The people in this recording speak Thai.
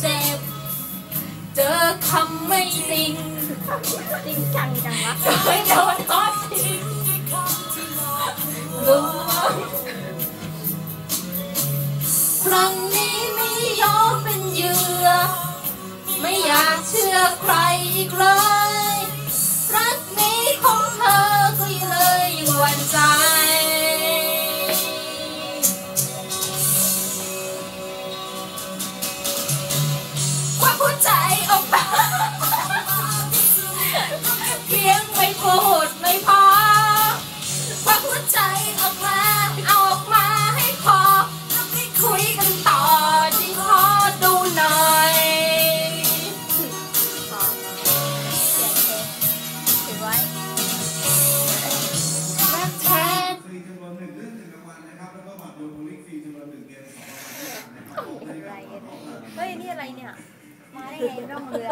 เจ็บ เจอคำไม่จริงจริงจังจังวะเคยโดนทอดทิ้งรู้ว่าครั้งนี้ไม่ยอมเป็นเหยื่อ ไม่อยากเชื่อใครอีกเลย รักนี้ของเธอก็เลยยังหวั่นใจ พูดไม่พอควักหัวใจออกมา เอาออกมาให้พอแล้วไปคุยกันต่อที่ขอดูหน่อยพอเขียนเพลงถือไรักแท้ฟรีจำนวนหนึ่งเรื่องหนึ่งรางวัลนะครับ แล้วก็บัตรดูโพลิกฟรีจำนวนหนึ่งเกมสองรางวัลด้วยกันะครับผมอะไรเนี่ยเฮ้ย นี่อะไรเนี่ย มาได้ไงร่องเรือ